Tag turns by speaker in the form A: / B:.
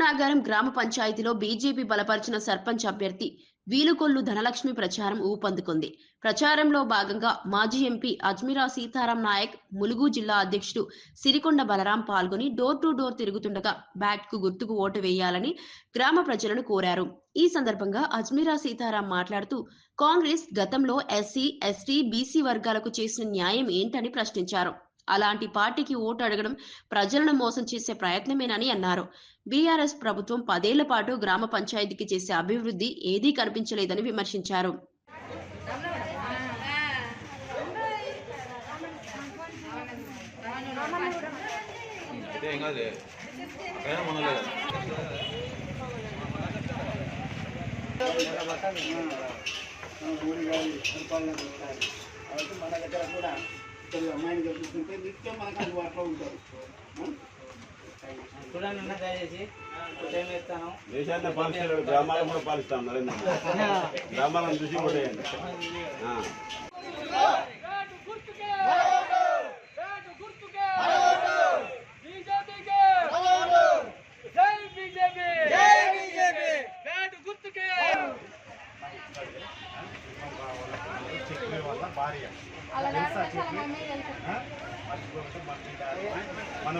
A: నాగారం గ్రామ పంచాయతీలో బీజేపీ బలపరిచిన సర్పంచ్ అభ్యర్థి వీలుకొల్లు ధనలక్ష్మి ప్రచారం ఊపందుకుంది. ప్రచారంలో భాగంగా మాజీ ఎంపీ అజ్మీరా సీతారాం నాయక్ ములుగు జిల్లా అధ్యక్షుడు సిరికొండ బలరాం పాల్గొని డోర్ టు డోర్ తిరుగుతుండగా బ్యాట్కు గుర్తుకు ఓటు వేయాలని గ్రామ ప్రజలను కోరారు. ఈ సందర్భంగా అజ్మీరా సీతారాం మాట్లాడుతూ కాంగ్రెస్ గతంలో ఎస్సీ ఎస్టీ బీసీ వర్గాలకు చేసిన న్యాయం ఏంటని ప్రశ్నించారు. అలాంటి పార్టీకి ఓటు అడగడం ప్రజలను మోసం చేసే ప్రయత్నమేనని అన్నారు. బీఆర్ఎస్ ప్రభుత్వం పదేళ్ళ పాటు గ్రామ పంచాయతీకి చేసే అభివృద్ధి ఏదీ కనిపించలేదని విమర్శించారు.
B: గారి పరిపాలన కాబట్టి మన దగ్గర కూడా కొద్దిగా మైండ్ చూసుకుంటే నిత్యం మనకు అందుబాటులో ఉంటారు.
C: చూడండి ఉన్న దయచేసి టైం ఇస్తాను
D: దేశాన్ని పాలిస్తాడు గ్రామాలను కూడా పాలిస్తాం నరేంద్ర. గ్రామాలను చూసి కూడా వేయండి. ఆ.
E: బ్యాట్ గుర్తుకే బ్యాట్ గుర్తుకే బీజేపీకే జై బీజేపీ జై బీజేపీ బ్యాట్ గుర్తుకే
F: మనం